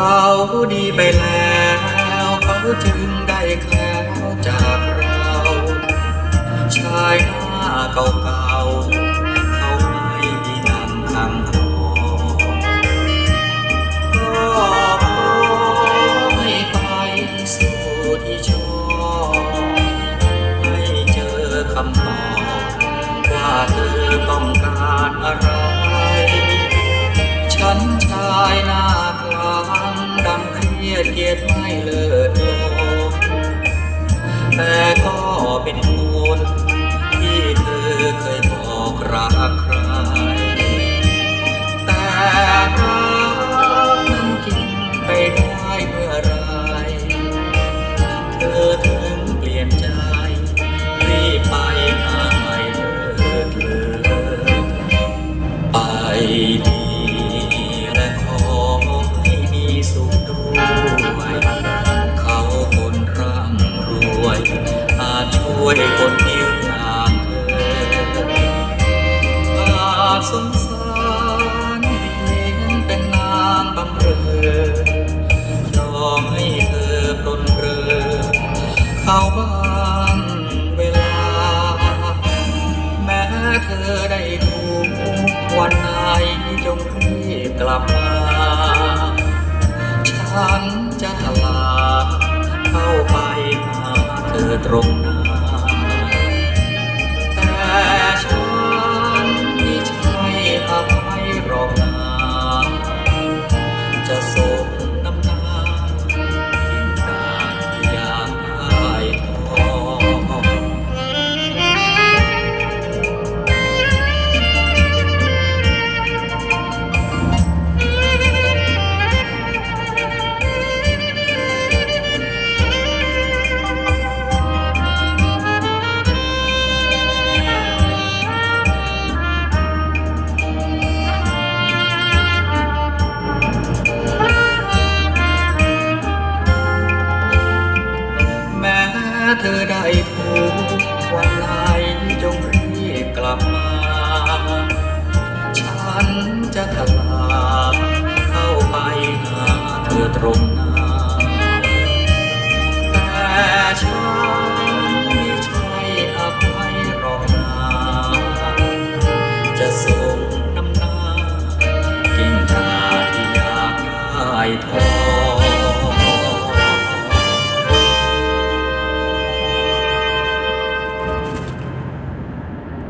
เขาดีไปแล้ว เขาจึงได้แคล้วจากเรา ชายหน้าเก่า เลิศโลกแต่ก็เป็นคนที่เธอเคยบอกรักใคร แต่รักนั้นจริงไปได้เมื่อไร เธอถึงเปลี่ยนใจรีบไป วยคนเดียวอย่างเธออาสงสารเพียงเป็นนางบำเรอยอมให้เธอปรนเรือเข้าบ้านเวลา แม้เธอได้ถูกวันไหนจงรีบกลับมาฉันจะทลาเข้าไปหาเธอตรงหน้ เธอได้ถูกวันไหนจงรีบกลับมา ฉันจะทลาเข้าไปหาเธอตรงหน้าแต่ฉันไม่ใช่อภัยหรอกนาจะส่งน้ำหน้ากิ่งทาที่อยากได้ทอ